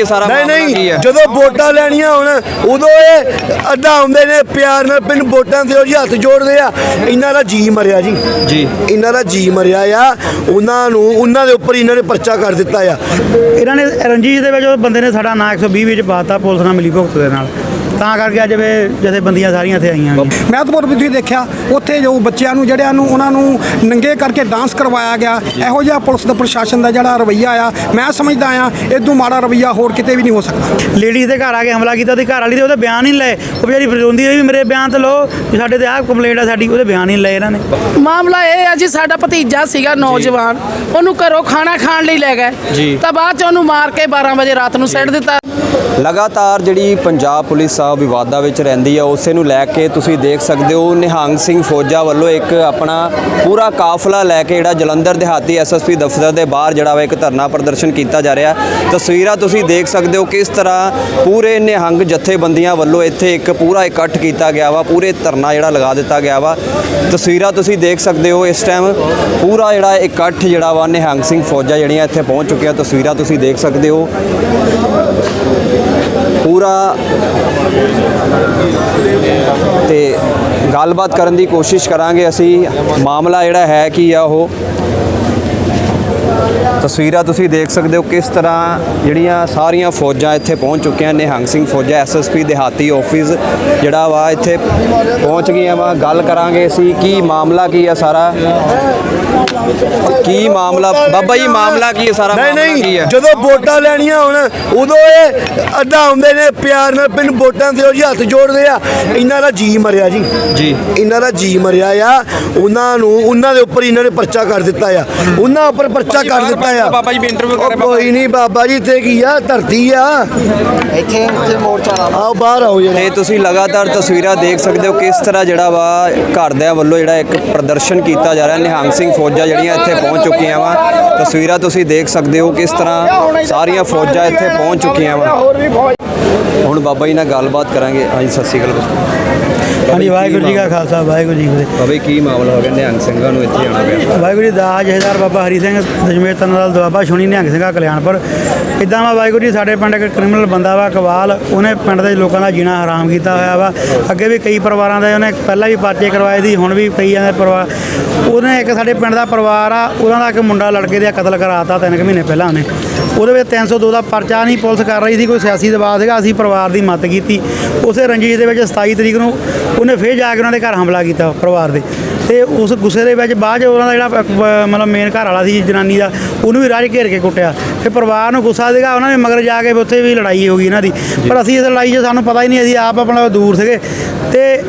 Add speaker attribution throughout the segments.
Speaker 1: ਇਹ ਸਾਰਾ
Speaker 2: ਨਹੀਂ ਨਹੀਂ ਜਦੋਂ ਵੋਟਾਂ ਲੈਣੀਆਂ ਹੁਣ ਉਦੋਂ ਇਹ ਅੱਡਾ ਆਉਂਦੇ ਨੇ ਪਿਆਰ ਨਾਲ ਪਿੰਡ ਵੋਟਾਂ ਦਿਓ ਜੀ ਹੱਥ ਜੋੜਦੇ ਆ। ਇਹਨਾਂ ਦਾ ਜੀ ਮਰਿਆ ਜੀ।
Speaker 1: ਜੀ।
Speaker 2: ਇਹਨਾਂ ਦਾ ਜੀ ਮਰਿਆ ਆ। ਉਹਨਾਂ ਨੂੰ ਉਹਨਾਂ ਦੇ ਉੱਪਰ ਇਹਨਾਂ ਨੇ ਪਰਚਾ ਕਰ ਦਿੱਤਾ ਆ।
Speaker 3: ਇਹਨਾਂ ਨੇ ਰਣਜੀਤ ਦੇ ਵਿੱਚ ਉਹ ਬੰਦੇ ਨੇ ਸਾਡਾ ਨਾਂ 120 ਵਿੱਚ ਪਾਤਾ ਪੁਲਿਸ ਨਾਲ ਮਿਲੀ ਭੁਗਤ ਦੇ ਨਾਲ। ਤਾਂ ਕਰਕੇ ਅੱਜ ਵੇ ਜਥੇਬੰਦੀਆਂ ਸਾਰੀਆਂ ਇੱਥੇ ਆਈਆਂ ਨੇ।
Speaker 4: ਮਹਿਤਪੁਰ ਵੀ ਤੁਸੀਂ ਦੇਖਿਆ ਉੱਥੇ ਜੋ ਬੱਚਿਆਂ ਨੂੰ ਜਿਹੜਿਆਂ ਨੂੰ ਉਹਨਾਂ ਨੂੰ ਨੰਗੇ ਕਰਕੇ ਡਾਂਸ ਕਰਵਾਇਆ ਗਿਆ। ਇਹੋ ਜਿਹਾ ਪੁਲਿਸ ਦਾ ਪ੍ਰਸ਼ਾਸਨ ਦਾ ਜਿਹੜਾ ਰਵੱਈਆ ਆ ਮੈਂ ਸਮਝਦਾ ਆ ਇਦੋਂ ਮਾੜਾ ਰਵੱਈਆ ਹੋਰ ਕਿਤੇ ਵੀ ਨਹੀਂ ਹੋ ਸਕਦਾ।
Speaker 3: ਲੇਡੀਜ਼ ਦੇ ਘਰ ਆ ਕੇ ਹਮਲਾ ਕੀਤਾ ਉਹਦੀ ਘਰ ਵਾਲੀ ਦੇ ਉਹਦੇ ਬਿਆਨ ਹੀ ਨਹੀਂ ਲਏ। ਉਹ ਵਿਚਾਰੀ ਰੋਂਦੀ ਰਹੀ ਵੀ ਮੇਰੇ ਬਿਆਨ ਤੇ ਲਓ ਵੀ ਸਾਡੇ ਤੇ ਆਹ ਕੰਪਲੇਂਟ ਆ ਸਾਡੀ ਉਹਦੇ ਬਿਆਨ ਹੀ ਨਹੀਂ ਲਏ ਇਹਨਾਂ ਨੇ।
Speaker 5: ਮਾਮਲਾ ਇਹ ਹੈ ਜੀ ਸਾਡਾ ਭਤੀਜਾ ਸੀਗਾ ਨੌਜਵਾਨ। ਉਹਨੂੰ ਘਰੋਂ ਖਾਣਾ ਖਾਣ ਲਈ ਲੈ ਗਏ। ਤਾਂ ਬਾਅਦ ਚ ਉਹਨੂੰ ਮਾਰ ਕੇ 12 ਵਜੇ ਰਾਤ ਨੂੰ ਸੱਟ ਦਿੱਤਾ।
Speaker 1: ਲਗਾਤਾਰ ਜਿਹੜੀ ਪੰਜਾਬ ਪੁਲਿਸ ਆ ਵਿਵਾਦਾਂ ਵਿੱਚ ਰਹਿੰਦੀ ਆ, ਉਸੇ ਨੂੰ ਲੈ ਕੇ ਤੁਸੀਂ ਦੇਖ ਸਕਦੇ ਹੋ, ਨਿਹੰਗ ਸਿੰਘ ਫੌਜਾ ਵੱਲੋਂ ਇੱਕ ਆਪਣਾ ਪੂਰਾ ਕਾਫਲਾ ਲੈ ਕੇ ਜਿਹੜਾ ਜਲੰਧਰ ਦਿਹਾਤੀ ਐਸਐਸਪੀ ਦਫ਼ਤਰ ਦੇ ਬਾਹਰ ਜਿਹੜਾ ਵਾ ਇੱਕ ਧਰਨਾ ਪ੍ਰਦਰਸ਼ਨ ਕੀਤਾ ਜਾ ਰਿਹਾ। ਤਸਵੀਰਾਂ ਤੁਸੀਂ ਦੇਖ ਸਕਦੇ ਹੋ ਕਿਸ ਤਰ੍ਹਾਂ ਪੂਰੇ ਨਿਹੰਗ ਜਥੇਬੰਦੀਆਂ ਵੱਲੋਂ ਇੱਥੇ ਇੱਕ ਪੂਰਾ ਇਕੱਠ ਕੀਤਾ ਗਿਆ ਵਾ, ਪੂਰੇ ਧਰਨਾ ਜਿਹੜਾ ਲਗਾ ਦਿੱਤਾ ਗਿਆ ਵਾ। ਤਸਵੀਰਾਂ ਤੁਸੀਂ ਦੇਖ ਸਕਦੇ ਹੋ, ਇਸ ਟਾਈਮ ਪੂਰਾ ਜਿਹੜਾ ਇਕੱਠ ਜਿਹੜਾ ਵਾ ਨਿਹੰਗ ਸਿੰਘ ਫੌਜਾ ਜਿਹੜੀਆਂ ਇੱਥੇ ਪਹੁੰਚ ਚੁੱਕੀਆਂ, ਤਸਵੀਰਾਂ ਤੁਸੀਂ ਦੇਖ ਸਕਦੇ ਹੋ। ਪੂਰਾ ਤੇ ਗੱਲਬਾਤ ਕਰਨ ਦੀ ਕੋਸ਼ਿਸ਼ ਕਰਾਂਗੇ ਅਸੀਂ। ਮਾਮਲਾ ਜਿਹੜਾ ਹੈ ਕੀ ਆ ਉਹ? ਤਸਵੀਰਾਂ ਤੁਸੀਂ ਦੇਖ ਸਕਦੇ ਹੋ ਕਿਸ ਤਰ੍ਹਾਂ ਜਿਹੜੀਆਂ ਸਾਰੀਆਂ ਫੌਜਾਂ ਇੱਥੇ ਪਹੁੰਚ ਚੁੱਕੀਆਂ ਨਿਹੰਗ ਸਿੰਘ ਫੌਜਾਂ ਐਸਐਸਪੀ ਦਿਹਾਤੀ ਆਫਿਸ ਜਿਹੜਾ ਵਾ ਇੱਥੇ ਪਹੁੰਚ ਗਈਆਂ ਵਾ। ਗੱਲ ਕਰਾਂਗੇ ਅਸੀਂ ਕੀ ਮਾਮਲਾ ਕੀ ਆ ਸਾਰਾ? ਕੀ ਮਾਮਲਾ? ਬਾਬਾ ਜੀ ਮਾਮਲਾ ਕੀ ਹੈ ਸਾਰਾ?
Speaker 2: ਨਹੀਂ
Speaker 1: ਮਾਮਲਾ ਕੀ ਹੈ
Speaker 2: ਜਦੋਂ ਵੋਟਾਂ ਲੈਣੀਆਂ ਹੁਣ ਉਦੋਂ ਇਹ ਅੱਡਾ ਆਉਂਦੇ ਨੇ ਪਿਆਰ ਨਾਲ ਪਿੰਡ ਵੋਟਾਂ ਦਿਓ ਜੀ ਹੱਥ ਜੋੜਦੇ ਆ। ਇਹਨਾਂ ਦਾ ਜੀ ਮਰਿਆ ਜੀ।
Speaker 1: ਜੀ।
Speaker 2: ਇਹਨਾਂ ਦਾ ਜੀ ਮਰਿਆ ਆ। ਉਹਨਾਂ ਨੂੰ ਉਹਨਾਂ ਦੇ ਉੱਪਰ ਇਹਨਾਂ ਨੇ ਪਰਚਾ ਕਰ ਦਿੱਤਾ ਆ। ਉਹਨਾਂ ਉੱਪਰ ਪਰਚਾ ਕਰ ਦਿੱਤਾ ਆ
Speaker 1: ਬਾਬਾ ਜੀ ਵੀ ਇੰਟਰਵਿਊ ਕਰ ਰਹੇ
Speaker 2: ਉਹ ਕੋਈ ਨਹੀਂ ਬਾਬਾ ਜੀ ਤੇ ਕੀ ਆ? ਧਰਤੀ ਆ। ਇੱਥੇ ਇੱਥੇ ਮੋਰਚਾ ਆਓ ਬਾਹਰ ਆਓ ਜੀ
Speaker 1: ਤੇ ਤੁਸੀਂ ਲਗਾਤਾਰ ਤਸਵੀਰਾਂ ਦੇਖ ਸਕਦੇ ਹੋ ਕਿਸ ਤਰ੍ਹਾਂ ਜਿਹੜਾ ਵਾ ਘਰਦਿਆਂ ਵੱਲੋਂ ਜਿਹੜਾ ਇੱਕ ਪ੍ਰਦਰਸ਼ਨ ਕੀਤਾ ਜਾ ਰਿਹਾ। ਨਿਹੰਗ ਸਿੰਘ ਫੌਜਾਂ ਜਿਹੜੀਆਂ ਇੱਥੇ ਪਹੁੰਚ ਚੁੱਕੀਆਂ ਵਾ। ਤਸਵੀਰਾਂ ਤੁਸੀਂ ਦੇਖ ਸਕਦੇ ਹੋ ਕਿਸ ਤਰ੍ਹਾਂ ਸਾਰੀਆਂ ਫੌਜਾਂ ਇੱਥੇ ਪਹੁੰਚ ਚੁੱਕੀਆਂ ਵਾ। ਹੁਣ ਬਾਬਾ ਜੀ ਨਾਲ ਗੱਲਬਾਤ ਕਰਾਂਗੇ। ਹਾਂਜੀ ਸਤਿ ਸ਼੍ਰੀ ਅਕਾਲ।
Speaker 3: ਹਾਂਜੀ ਵਾਹਿਗੁਰੂ ਜੀ ਕਾ ਖਾਲਸਾ ਵਾਹਿਗੁਰੂ ਜੀ ਕੀ
Speaker 1: ਬਾਬਾ ਕੀ ਮਾਮਲਾ ਹੋ ਗਿਆ ਨਿਹੰਗ ਸਿੰਘਾਂ ਨੂੰ ਇੱਥੇ ਆਉਣਾ ਪਿਆ।
Speaker 3: ਵਾਹਿਗੁਰੂ ਜੀ ਦਾਸ ਜਹੇਦਾਰ ਬਾਬਾ ਹਰੀ ਸਿੰਘ ਦਜਮੇਰ ਤਨਵਾਲ ਦੁਆਬਾ ਸੁਣੀ ਨਿਹੰਗ ਸਿੰਘਾ ਕਲਿਆਣਪੁਰ। ਇਦਾਂ ਵਾ ਵਾਹਿਗੁਰੂ ਜੀ ਸਾਡੇ ਪਿੰਡ ਇੱਕ ਕ੍ਰਿਮੀਨਲ ਬੰਦਾ ਵਾ ਕਵਾਲ। ਉਹਨੇ ਪਿੰਡ ਦੇ ਲੋਕਾਂ ਦਾ ਜੀਣਾ ਹਰਾਮ ਕੀਤਾ ਹੋਇਆ ਵਾ। ਅੱਗੇ ਵੀ ਕਈ ਪਰਿਵਾਰਾਂ ਦੇ ਉਹਨੇ ਪਹਿਲਾਂ ਵੀ ਪਰਚੇ ਕਰਵਾਏ ਸੀ ਹੁਣ ਵੀ ਕਈਆਂ ਦੇ ਪਰਿਵਾਰ। ਉਹਨੇ ਇੱਕ ਸਾਡੇ ਪਿੰਡ ਦਾ ਪਰਿਵਾਰ ਆ ਉਹਨਾਂ ਦਾ ਇੱਕ ਮੁੰਡਾ ਲੜਕੇ ਦਾ ਕਤਲ ਕਰਾਤਾ ਤਿੰਨ ਕੁ ਮਹੀਨੇ ਪਹਿਲਾਂ ਉਹਨੇ। ਉਹਦੇ ਵਿੱਚ 302 ਦਾ ਪਰਚਾ ਨਹੀਂ ਪੁਲਿਸ ਕਰ ਰਹੀ ਸੀ ਕੋਈ ਸਿਆਸੀ ਦਬਾਅ ਸੀਗਾ ਅਸੀਂ ਪਰਿਵਾਰ ਦੀ ਮਦਦ ਕੀਤੀ। ਉਸੇ ਰੰਜੀਤ ਦੇ ਵਿੱਚ 27 ਤਰੀਕ ਨੂੰ ਉਹਨੇ ਫੇਰ ਜਾ ਕੇ ਉਹਨਾਂ ਦੇ ਘਰ ਹਮਲਾ ਕੀਤਾ ਪਰਿਵਾਰ ਦੇ। ਤੇ ਉਸ ਗੁੱਸੇ ਦੇ ਵਿੱਚ ਬਾਅਦ 'ਚ ਉਹਨਾਂ ਦਾ ਜਿਹੜਾ ਅਹ, ਮਤਲਬ ਮੇਨ ਘਰ ਵਾਲਾ ਸੀ ਜਨਾਨੀ ਦਾ ਉਹਨੂੰ ਵੀ ਰਾਜ ਘੇਰ ਕੇ ਕੁੱਟਿਆ। ਤੇ ਪਰਿਵਾਰ ਨੂੰ ਗੁੱਸਾ ਸੀਗਾ ਉਹਨਾਂ ਨੇ ਮਗਰ ਜਾ ਕੇ ਉੱਥੇ ਵੀ ਲੜਾਈ ਹੋ ਗਈ ਇਹਨਾਂ ਦੀ। ਪਰ ਅਸੀਂ ਇਸ ਲੜਾਈ 'ਚ ਸਾਨੂੰ ਪਤਾ ਹੀ ਨਹੀਂ ਅਸੀਂ ਆਪ ਆਪਣਾ ਦੂਰ ਸੀਗੇ। ਤੇ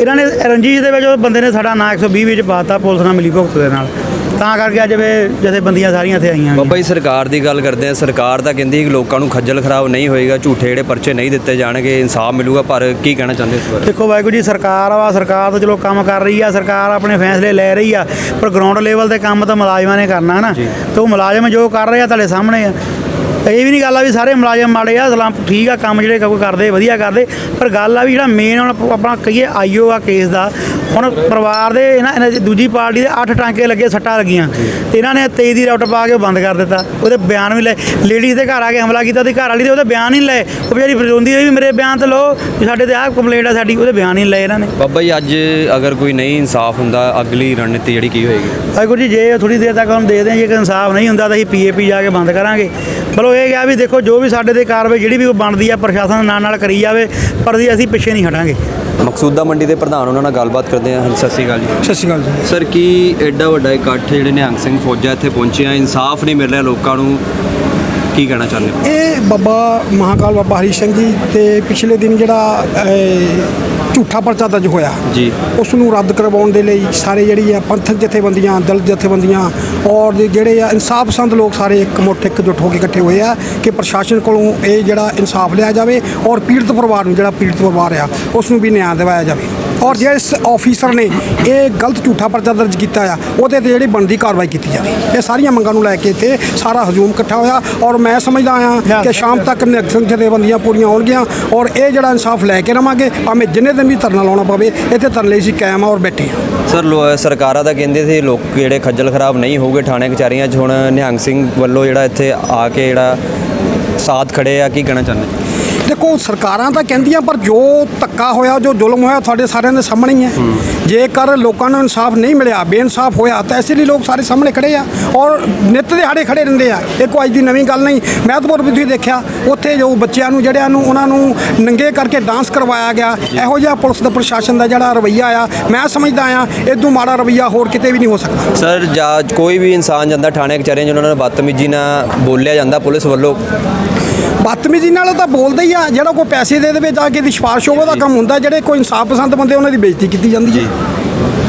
Speaker 3: ਇਹਨਾਂ ਨੇ ਰਣਜੀਤ ਦੇ ਵਿੱਚ ਉਹ ਬੰਦੇ ਨੇ ਸਾਡਾ ਨਾਂ 120 ਵਿੱਚ ਪਾਤਾ ਪੁਲਿਸ ਨਾਲ ਮਿਲੀ ਭੁਗਤ ਦੇ ਨਾਲ। ਤਾਂ ਕਰਕੇ ਅੱਜ ਵੇ ਜਥੇਬੰਦੀਆਂ ਸਾਰੀਆਂ ਇੱਥੇ ਆਈਆਂ।
Speaker 1: ਬਾਬਾ ਜੀ ਸਰਕਾਰ ਦੀ ਗੱਲ ਕਰਦੇ ਆ ਸਰਕਾਰ ਤਾਂ ਕਹਿੰਦੀ ਹੈ ਕਿ ਲੋਕਾਂ ਨੂੰ ਖੱਜਲ ਖਰਾਬ ਨਹੀਂ ਹੋਏਗਾ ਝੂਠੇ ਜਿਹੜੇ ਪਰਚੇ ਨਹੀਂ ਦਿੱਤੇ ਜਾਣਗੇ ਇਨਸਾਫ ਮਿਲੂਗਾ ਪਰ ਕੀ ਕਹਿਣਾ ਚਾਹੁੰਦੇ ਇਸ ਬਾਰੇ?
Speaker 3: ਦੇਖੋ ਵਾਹਿਗੁਰੂ ਜੀ ਸਰਕਾਰ ਵਾ ਸਰਕਾਰ ਤਾਂ ਚਲੋ ਕੰਮ ਕਰ ਰਹੀ ਆ ਸਰਕਾਰ ਆਪਣੇ ਫੈਸਲੇ ਲੈ ਰਹੀ ਆ ਪਰ ਗਰਾਊਂਡ ਲੈਵਲ ਤੇ ਕੰਮ ਤਾਂ ਮੁਲਾਜ਼ਮਾਂ ਨੇ ਕਰਨਾ ਨਾ ਤੇ ਉਹ ਮੁਲਾਜ਼ਮ ਜੋ ਕਰ ਰਹੇ ਆ ਤੁਹਾਡੇ ਸਾਹਮਣੇ ਆ ਇਹ ਵੀ ਨਹੀਂ ਗੱਲ ਆ ਵੀ ਸਾਰੇ ਮੁਲਾਜ਼ਮ ਮਾੜੇ ਆ ਸਲਾਮ ਠੀਕ ਆ ਕੰਮ ਜਿਹੜੇ ਕੋਈ ਕਰਦੇ ਵਧੀਆ ਕਰਦੇ ਪਰ ਗੱਲ ਆ ਵੀ ਜਿਹੜਾ ਮੇਨ ਹੁਣ ਆਪਣਾ ਕਹੀਏ ਆਈਓ ਆ ਕੇਸ ਦਾ ਹੁਣ ਪਰਿਵਾਰ ਦੇ ਇਹਨਾਂ ਇਹਨਾਂ ਦੀ ਦੂਜੀ ਪਾਰਟੀ ਦੇ 8 ਟਾਂਕੇ ਲੱਗੇ ਸੱਟਾਂ ਲੱਗੀਆਂ। ਤੇ ਇਹਨਾਂ ਨੇ 23 ਦੀ ਰਾਊਟ ਪਾ ਕੇ ਬੰਦ ਕਰ ਦਿੱਤਾ। ਉਹਦੇ ਬਿਆਨ ਵੀ ਲੈ ਲੇਡੀਜ਼ ਦੇ ਘਰ ਆ ਕੇ ਹਮਲਾ ਕੀਤਾ ਉਹਦੀ ਘਰ ਵਾਲੀ ਦੇ ਉਹਦੇ ਬਿਆਨ ਹੀ ਨਹੀਂ ਲਏ। ਉਹ ਵਿਚਾਰੀ ਰੋਂਦੀ ਰਹੀ ਵੀ ਮੇਰੇ ਬਿਆਨ ਤੇ ਲਓ ਵੀ ਸਾਡੇ ਤੇ ਆਹ ਕੰਪਲੇਂਟ ਆ ਸਾਡੀ ਉਹਦੇ ਬਿਆਨ ਹੀ ਨਹੀਂ ਲਏ ਇਹਨਾਂ ਨੇ।
Speaker 1: ਬਾਬਾ ਜੀ ਅੱਜ ਅਗਰ ਕੋਈ ਨਹੀਂ ਇਨਸਾਫ ਹੁੰਦਾ ਅਗਲੀ ਰਣਨੀਤੀ ਜਿਹੜੀ ਕੀ ਹੋਏਗੀ?
Speaker 3: ਵਾਹਿਗੁਰੂ ਜੀ ਜੇ ਥੋੜੀ ਦੇਰ ਤੱਕ ਹੁਣ ਦੇਖਦੇ ਹਾਂ ਜੇ ਇਨਸਾਫ ਨਹੀਂ ਹੁੰਦਾ ਤਾਂ ਅਸੀਂ ਪੀਏਪੀ ਜਾ ਕੇ ਬੰਦ ਕਰਾਂਗੇ। ਇਹ ਗਿਆ ਵੀ ਦੇਖੋ ਜੋ ਵੀ ਸਾਡੇ ਤੇ ਕਾਰਵਾਈ ਜਿਹੜੀ ਵੀ ਬਣਦੀ ਆ ਪ੍ਰਸ਼ਾਸਨ ਦੇ ਨਾਲ ਨਾਲ ਕਰੀ ਜਾਵੇ ਪਰ ਅਸੀਂ ਅਸੀਂ ਪਿੱਛੇ ਨਹੀਂ ਹਟਾਂਗੇ।
Speaker 1: ਮਕਸੂਦਾ ਮੰਡੀ ਦੇ ਪ੍ਰਧਾਨ ਉਹਨਾਂ ਨਾਲ ਗੱਲਬਾਤ ਕਰਦੇ ਹਾਂ। ਹਾਂਜੀ, ਸਤਿ ਸ਼੍ਰੀ ਅਕਾਲ ਜੀ।
Speaker 4: ਸਤਿ ਸ਼੍ਰੀ ਅਕਾਲ ਜੀ।
Speaker 1: ਸਰ ਕੀ ਐਡਾ ਵੱਡਾ ਇਕੱਠ ਜਿਹੜੇ ਨਿਹੰਗ ਸਿੰਘ ਫੌਜਾਂ ਇੱਥੇ ਪਹੁੰਚੇ ਆ? ਇਨਸਾਫ ਨਹੀਂ ਮਿਲ ਰਿਹਾ ਲੋਕਾਂ ਨੂੰ। ਕੀ ਕਹਿਣਾ ਚਾਹੁੰਦੇ ਹੋ?
Speaker 4: ਇਹ ਬਾਬਾ ਮਹਾਕਾਲ ਬਾਬਾ ਹਰੀ ਸਿੰਘ ਜੀ ਤੇ ਪਿਛਲੇ ਦਿਨ ਜਿਹੜਾ ਝੂਠਾ ਪਰਚਾ ਦਰਜ ਹੋਇਆ।
Speaker 1: ਜੀ।
Speaker 4: ਉਸ ਨੂੰ ਰੱਦ ਕਰਵਾਉਣ ਦੇ ਲਈ ਸਾਰੇ ਜਿਹੜੀ ਆ ਪੰਥਕ ਜਥੇਬੰਦੀਆਂ ਦਲਿਤ ਜਥੇਬੰਦੀਆਂ ਔਰ ਜਿਹੜੇ ਆ ਇਨਸਾਫ ਪਸੰਦ ਲੋਕ ਸਾਰੇ ਇੱਕ ਮੁੱਠ ਇੱਕਜੁੱਟ ਹੋ ਕੇ ਇਕੱਠੇ ਹੋਏ ਆ ਕਿ ਪ੍ਰਸ਼ਾਸਨ ਕੋਲੋਂ ਇਹ ਜਿਹੜਾ ਇਨਸਾਫ ਲਿਆ ਜਾਵੇ ਔਰ ਪੀੜਤ ਪਰਿਵਾਰ ਨੂੰ ਜਿਹੜਾ ਪੀੜਤ ਪਰਿਵਾਰ ਆ ਉਸ ਨੂੰ ਵੀ ਨਿਆਂ ਦਿਵਾਇਆ ਜਾਵੇ। ਔਰ ਜਿਸ ਆਫੀਸਰ ਨੇ ਇਹ ਗਲਤ ਝੂਠਾ ਪਰਚਾ ਦਰਜ ਕੀਤਾ ਆ ਉਹਦੇ ਤੇ ਜਿਹੜੀ ਬਣਦੀ ਕਾਰਵਾਈ ਕੀਤੀ ਜਾਵੇ। ਇਹ ਸਾਰੀਆਂ ਮੰਗਾਂ ਨੂੰ ਲੈ ਕੇ ਇੱਥੇ ਸਾਰਾ ਹਜੂਮ ਇਕੱਠਾ ਹੋਇਆ ਔਰ ਮੈਂ ਸਮਝਦਾ ਆ ਕਿ ਸ਼ਾਮ ਤੱਕ ਨਿਰਖਣ ਜਥੇਬੰਦੀਆਂ ਪੂਰੀਆਂ ਹੋਣਗੀਆਂ ਔਰ ਇਹ ਜਿਹੜਾ ਇਨਸਾਫ ਲੈ ਕੇ ਰਵਾਂਗੇ ਭਾਵੇਂ ਜਿੰਨੇ ਦਿਨ ਵੀ ਧਰਨਾ ਲਾਉਣਾ ਪਵੇ ਇੱਥੇ ਧਰਨੇ ਲਈ ਅਸੀਂ ਕਾਇਮ ਆ ਔਰ ਬੈਠੇ ਆ
Speaker 1: ਸਰ ਲੋ- ਸਰਕਾਰਾਂ ਤਾਂ ਕਹਿੰਦੇ ਸੀ ਲੋਕ ਜਿਹੜੇ ਖੱਜਲ ਖਰਾਬ ਨਹੀਂ ਹੋਊਗੇ ਥਾਣੇ ਕਚਹਿਰੀਆਂ 'ਚ ਹੁਣ ਨਿਹੰਗ ਸਿੰਘ ਵੱਲੋਂ ਜਿਹੜਾ ਇੱਥੇ ਆ ਕੇ ਜਿਹੜਾ ਸਾਥ ਖੜੇ ਆ ਕੀ ਕਹਿਣਾ ਚਾਹੁੰਦੇ?
Speaker 4: ਦੇਖੋ ਸਰਕਾਰਾਂ ਤਾਂ ਕਹਿੰਦੀਆਂ ਪਰ ਜੋ ਧੱਕਾ ਹੋਇਆ ਜੋ ਜ਼ੁਲਮ ਹੋਇਆ ਤੁਹਾਡੇ ਸਾਰਿਆਂ ਦੇ ਸਾਹਮਣੇ ਹੀ ਹੈ। ਜੇਕਰ ਲੋਕਾਂ ਨੂੰ ਇਨਸਾਫ ਨਹੀਂ ਮਿਲਿਆ ਬੇਇਨਸਾਫ ਹੋਇਆ ਤਾਂ ਇਸੇ ਲਈ ਲੋਕ ਸਾਰੇ ਸਾਹਮਣੇ ਖੜੇ ਆ ਔਰ ਨਿੱਤ ਦਿਹਾੜੇ ਖੜੇ ਰਹਿੰਦੇ ਆ। ਇਹ ਕੋਈ ਅੱਜ ਦੀ ਨਵੀਂ ਗੱਲ ਨਹੀਂ ਮਹਿਤਪੁਰ ਵੀ ਤੁਸੀਂ ਦੇਖਿਆ ਉੱਥੇ ਜੋ ਬੱਚਿਆਂ ਨੂੰ ਜਿਹੜਿਆਂ ਨੂੰ ਉਹਨਾਂ ਨੂੰ ਨੰਗੇ ਕਰਕੇ ਡਾਂਸ ਕਰਵਾਇਆ ਗਿਆ ਇਹੋ ਜਿਹਾ ਪੁਲਿਸ ਦਾ ਪ੍ਰਸ਼ਾਸਨ ਦਾ ਜਿਹੜਾ ਰਵੱਈਆ ਆ ਮੈਂ ਸਮਝਦਾ ਆ ਇਦੋਂ ਮਾੜਾ ਰਵੱਈਆ ਹੋਰ ਕਿਤੇ ਵੀ ਨਹੀਂ ਹੋ ਸਕਦਾ।
Speaker 1: ਸਰ ਜਾਂ ਕੋਈ ਵੀ ਇਨਸਾਨ ਜਾਂਦਾ ਥਾਣੇ ਕਚਹਿਰੀਆਂ 'ਚ ਉਹਨਾਂ ਨਾਲ ਬਦਤਮੀਜੀ ਨਾਲ ਬੋਲਿਆ ਜਾਂਦਾ ਪੁਲਿਸ ਵੱਲੋਂ
Speaker 4: ਬਦਤਮੀਜ਼ੀ ਨਾਲ ਤਾਂ ਬੋਲਦਾ ਹੀ ਆ ਜਿਹੜਾ ਕੋਈ ਪੈਸੇ ਦੇ ਦੇਵੇ ਜਾ ਕੇ ਦੀ ਸਿਫਾਰਿਸ਼ ਹੋਵੇ ਉਹਦਾ ਕੰਮ ਹੁੰਦਾ ਜਿਹੜੇ ਕੋਈ ਇਨਸਾਫ ਪਸੰਦ ਬੰਦੇ ਉਹਨਾਂ ਦੀ ਬੇਇੱਜ਼ਤੀ ਕੀਤੀ ਜਾਂਦੀ ਹੈ।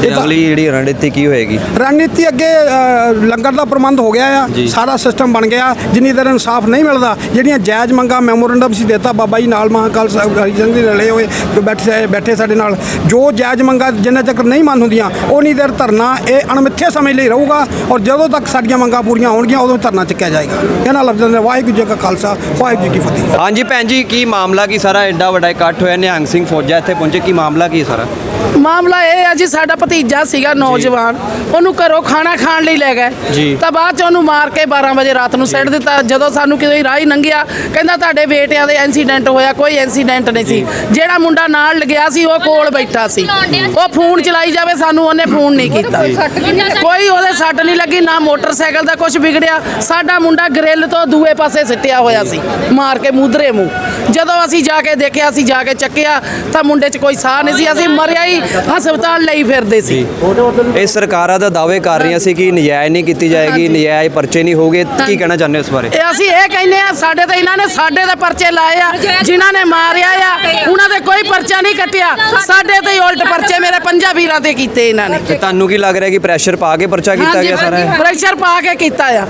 Speaker 1: ਤੇ
Speaker 4: ਇਹ ਤਾਂ-
Speaker 1: ਅਗਲੀ ਜਿਹੜੀ ਰਣਨੀਤੀ ਕੀ ਹੋਏਗੀ?
Speaker 4: ਰਣਨੀਤੀ ਅੱਗੇ ਅ, ਲੰਗਰ ਦਾ ਪ੍ਰਬੰਧ ਹੋ ਗਿਆ ਆ।
Speaker 1: ਜੀ।
Speaker 4: ਸਾਰਾ ਸਿਸਟਮ ਬਣ ਗਿਆ। ਜਿੰਨੀ ਦੇਰ ਇਨਸਾਫ ਨਹੀਂ ਮਿਲਦਾ ਜਿਹੜੀਆਂ ਜਾਇਜ਼ ਮੰਗਾਂ ਮੈਮੋਰੈਂਡਮ ਸੀ ਦਿੱਤਾ ਬਾਬਾ ਜੀ ਨਾਲ ਮਹਾਕਾਲ ਸਾਹਿਬ ਹਰੀ ਸਿੰਘ ਜੀ ਰਲੇ ਹੋਏ ਜੋ ਬੈਠੇ ਬੈਠੇ ਸਾਡੇ ਨਾਲ ਜੋ ਜਾਇਜ਼ ਮੰਗਾਂ ਜਿੰਨਾ ਚਿਰ ਨਹੀਂ ਮੰਨ ਹੁੰਦੀਆਂ ਉਨੀ ਦੇਰ ਧਰਨਾ ਇਹ ਅਣਮਿੱਥੇ ਸਮੇਂ ਲਈ ਰਹੂਗਾ ਔਰ ਜਦੋਂ ਤੱਕ ਸਾਡੀਆਂ ਮੰਗਾਂ ਪੂਰੀਆਂ ਹੋਣਗੀਆਂ ਉਦੋਂ ਧਰਨਾ ਚੱਕਿਆ ਜਾਏਗਾ। ਇਹਨਾਂ ਲਫ਼ਜ਼ਾਂ ਦੇ ਵਾਹਿਗੁਰੂ ਜੀ ਕਾ ਖਾਲਸਾ ਵਾਹਿਗੁਰੂ ਜੀ ਕੀ ਫਤਿਹ।
Speaker 1: ਹਾਂਜੀ ਭੈਣ ਜੀ ਕੀ ਮਾਮਲਾ ਕੀ ਸਾਰਾ? ਐਡਾ ਵੱਡਾ ਇਕੱਠ ਹੋਇਆ ਨਿਹੰਗ ਸਿੰਘ ਫੌਜਾ ਇੱਥੇ ਪਹੁੰਚੇ ਕੀ ਮਾਮਲਾ ਕੀ ਹੈ ਸਾਰਾ?
Speaker 5: ਮਾਮਲਾ ਇਹ ਆ ਜੀ ਸਾਡਾ ਭਤੀਜਾ ਸੀਗਾ ਨੌਜਵਾਨ ਉਹਨੂੰ ਘਰੋਂ ਖਾਣਾ ਖਾਣ ਲਈ ਲੈ। ਗਏ। ਤਾਂ ਬਾਅਦ ਚ ਉਹਨੂੰ ਮਾਰ ਕੇ 12 ਵਜੇ ਰਾਤ ਨੂੰ ਸੱਟ ਦਿੱਤਾ। ਜਦੋਂ ਸਾਨੂੰ ਕਿਤੇ ਰਾਹ ਹੀ ਲੰਘਿਆ ਕਹਿੰਦਾ ਤੁਹਾਡੇ ਬੇਟਿਆਂ ਦੇ ਇਨਸੀਡੈਂਟ ਹੋਇਆ ਕੋਈ ਇਨਸੀਡੈਂਟ ਨਹੀਂ ਸੀ। ਜਿਹੜਾ ਮੁੰਡਾ ਨਾਲ ਲੱਗਿਆ ਸੀ ਉਹ ਕੋਲ ਬੈਠਾ ਸੀ। ਉਹ ਫੋਨ ਚਲਾਈ ਜਾਵੇ ਸਾਨੂੰ ਉਹਨੇ ਫੋਨ ਨਹੀਂ ਕੀਤਾ। ਕੋਈ ਉਹਦੇ ਸੱਟ ਨਹੀਂ ਲੱਗੀ ਨਾ ਮੋਟਰਸਾਈਕਲ ਦਾ ਕੁਝ ਵਿਗੜਿਆ। ਸਾਡਾ ਮੁੰਡਾ ਗ੍ਰਿਲ ਤੋਂ ਦੂਏ ਪਾਸੇ ਸਿੱਟਿਆ ਹੋਇਆ ਸੀ ਮਾਰ ਕੇ ਮੁਦਰੇ ਮੂੰਹ। ਜਦੋਂ ਅਸੀਂ ਜਾ ਕੇ ਦੇਖਿਆ ਅਸੀਂ ਜਾ ਕੇ ਚੱਕਿਆ ਤਾਂ ਮੁੰਡੇ 'ਚ ਕੋਈ ਸਾਹ ਨਹੀਂ ਸੀ। ਅਸੀਂ ਮਰਿਆ ਹੀ ਹਸਪਤਾਲ ਲਈ ਫਿਰਦੇ ਸੀ।
Speaker 1: ਇਹ ਸਰਕਾਰਾਂ ਦਾ ਦਾਅਵੇ ਕਰ ਰਹੀਆਂ ਸੀ ਕਿ ਨਜਾਇਜ਼ ਨਹੀਂ ਕੀਤੀ ਜਾਏਗੀ ਨਜਾਇਜ਼ ਪਰਚੇ ਨਹੀਂ ਹੋਗੇ। ਕੀ ਕਹਿਣਾ ਚਾਹੁੰਦੇ ਹੋ ਇਸ ਬਾਰੇ?
Speaker 5: ਇਹ ਅਸੀਂ ਇਹ ਕਹਿੰਦੇ ਆ ਸਾਡੇ ਤੇ ਇਹਨਾਂ ਨੇ ਸਾਡੇ ਤੇ ਪਰਚੇ ਲਾਏ ਆ ਜਿਨ੍ਹਾਂ ਨੇ ਮਾਰਿਆ ਆ ਉਹਨਾਂ ਦੇ ਕੋਈ ਪਰਚਾ ਨਹੀਂ ਕੱਟਿਆ। ਸਾਡੇ ਤੇ ਹੀ ਉਲਟ ਪਰਚੇ ਮੇਰੇ ਪੰਜਾਂ ਵੀਰਾਂ ਤੇ ਕੀਤੇ ਇਹਨਾਂ ਨੇ।
Speaker 1: ਤੇ ਤੁਹਾਨੂੰ ਕੀ ਲੱਗ ਰਿਹਾ ਕਿ ਪ੍ਰੈਸ਼ਰ ਪਾ ਕੇ ਪਰਚਾ ਕੀਤਾ ਗਿਆ ਸਾਰਾ? ਇਹ?
Speaker 5: ਪ੍ਰੈਸ਼ਰ ਪਾ ਕੇ ਕੀਤਾ ਆ।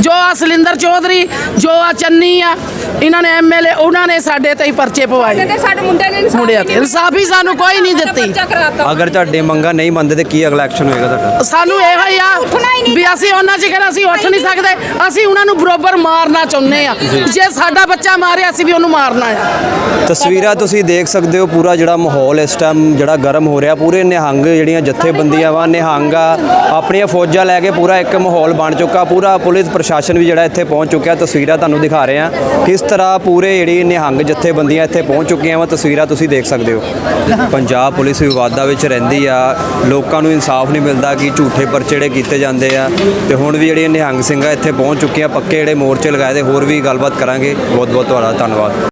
Speaker 5: ਜੋ ਆ ਸਲਿੰਦਰ ਚੌਧਰੀ ਜੋ ਆ ਚੰਨੀ ਆ ਇਹਨਾਂ ਨੇ ਐਮਐਲਏ ਉਹਨਾਂ ਨੇ ਸਾਡੇ ਤੇ ਹੀ ਪਰਚੇ ਪਵਾਏ।
Speaker 6: ਕਹਿੰਦੇ ਸਾਡੇ ਮੁੰਡੇ ਨੇ ਇਨਸਾਫ
Speaker 5: ਮੁੰਡਿਆਂ ਤੇ। ਇਨਸਾਫ ਹੀ ਸਾਨੂੰ ਕੋਈ ਨਹੀਂ ਦਿੱਤੀ।
Speaker 6: ਬੱਚਾ ਕਰਾਤਾ।
Speaker 1: ਅਗਰ ਤੁਹਾਡੇ ਮੰਗਾਂ ਨਹੀਂ ਮੰਨਦੇ ਤੇ ਕੀ ਅਗਲਾ ਐਕਸ਼ਨ ਹੋਏਗਾ ਤੁਹਾਡਾ?
Speaker 5: ਸਾਨੂੰ ਇਹੋ ਹੀ
Speaker 6: ਉੱਠਣਾ ਹੀ
Speaker 5: ਆ
Speaker 6: ਨਹੀਂ।
Speaker 5: ਵੀ ਅਸੀਂ ਉਹਨਾਂ ਚਿਕਰ ਅਸੀਂ ਉੱਠ ਨਹੀਂ ਸਕਦੇ ਅਸੀਂ ਉਹਨਾਂ ਨੂੰ ਬਰੋਬਰ ਮਾਰਨਾ ਚਾਹੁੰਦੇ ਆ। ਜੇ ਸਾਡਾ ਬੱਚਾ ਮਾਰਿਆ ਅਸੀਂ ਵੀ ਉਹਨੂੰ ਮਾਰਨਾ ਆ।
Speaker 1: ਤਸਵੀਰਾਂ ਤੁਸੀਂ ਦੇਖ ਸਕਦੇ ਹੋ ਪੂਰਾ ਜਿਹੜਾ ਮਾਹੌਲ ਇਸ ਟਾਈਮ ਜਿਹੜਾ ਗਰਮ ਹੋ ਰਿਹਾ, ਪੂਰੇ ਨਿਹੰਗ ਜਿਹੜੀਆਂ ਜਥੇਬੰਦੀਆਂ ਵਾ, ਨਿਹੰਗਾ, ਆਪਣੀਆਂ ਫੌਜਾਂ ਲੈ ਕੇ ਪੂਰਾ ਇੱਕ ਮਾਹੌਲ ਬਣ ਚੁੱਕਾ, ਪੂਰਾ ਪੁਲਿਸ ਪ੍ਰਸ਼ਾਸਨ ਵੀ ਜਿਹੜਾ ਇੱਥੇ ਪਹੁੰਚ ਚੁੱਕਿਆ। ਤਸਵੀਰਾਂ ਤੁਹਾਨੂੰ ਦਿਖਾ ਰਹੇ ਹਾਂ ਕਿਸ ਤਰ੍ਹਾਂ ਪੂਰੇ ਜਿਹੜੀ ਨਿਹੰਗ ਜਥੇਬੰਦੀਆਂ ਇੱਥੇ ਪਹੁੰਚ ਚੁੱਕੀਆਂ ਵਾ। ਤਸਵੀਰਾਂ ਤੁਸੀਂ ਦੇਖ ਸਕਦੇ ਹੋ। ਪੰਜਾਬ ਪੁਲਿਸ ਵਿਵਾਦਾਂ ਵਿੱਚ ਰਹਿੰਦੀ ਆ, ਲੋਕਾਂ ਨੂੰ ਇਨਸਾਫ ਨਹੀਂ ਮਿਲਦਾ ਕਿ ਝੂਠੇ ਪਰਚੇ ਜਿਹੜੇ ਕੀਤੇ ਜਾਂਦੇ ਆ। ਤੇ ਹੁਣ ਵੀ ਜਿਹੜੀਆਂ ਨਿਹੰਗ ਸਿੰਘਾਂ ਇੱਥੇ ਪਹੁੰਚ ਚੁੱਕੀਆਂ, ਪੱਕੇ ਜਿਹੜੇ ਮੋਰਚੇ ਲਗਾਏ ਦੇ, ਹੋਰ ਵੀ ਗੱਲਬਾਤ ਕਰਾਂਗੇ। ਬਹੁਤ ਬਹੁਤ ਤੁਹਾਡਾ ਧੰਨਵਾਦ।